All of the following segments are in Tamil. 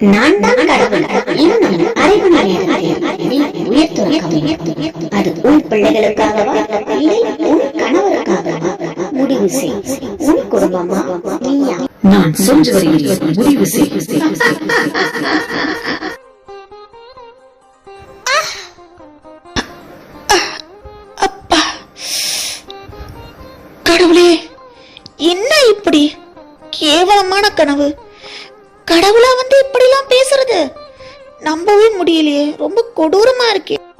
நான் தான் கடவுள் இன்னும் நீ உயர்த்துறக்கம் அது உன் பிள்ளைகளுக்காகவா? இல்லை உன் கணவருக்காகவா? முடிவு செய். உன் குடும்பமா? நீயா? நான் சொல்வதை முடிவு செய். கடவுளே என்ன இப்படி? கேவலமான கனவு. கடவுளா வந்து இப்படிலாம் பேசுறது? நம்பவே முடியலையே. ரொம்ப கொடூரமா இருக்கே.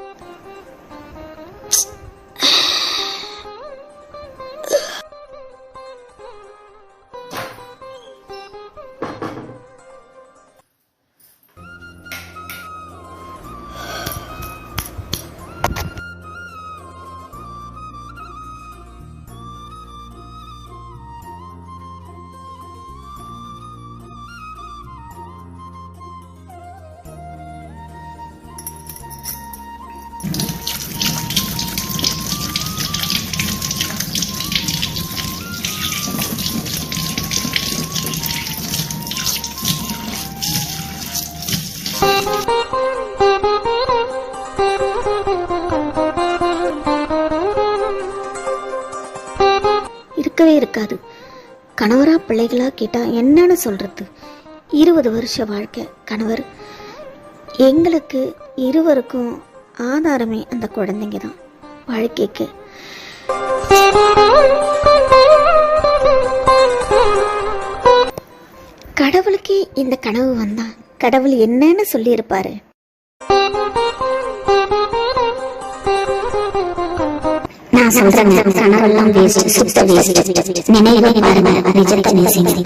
இருக்கவே இருக்காது. கணவரா பிள்ளைகளா கேட்டால் என்னன்னு சொல்கிறது இருபது வருஷ வாழ்க்கை கணவர். எங்களுக்கு இருவருக்கும் ஆதாரமே அந்த குழந்தைங்க தான் வாழ்க்கைக்கு. கடவுளுக்கே இந்த கனவு வந்தா கடவுள் என்னன்னு சொல்லியிருப்பாரு. நான் சொல்றேன் கனவெல்லாம் வேஸ்ட் சுத்த வேஸ்ட் நினைவை பாருங்க நிஜத்தை நேசிங்க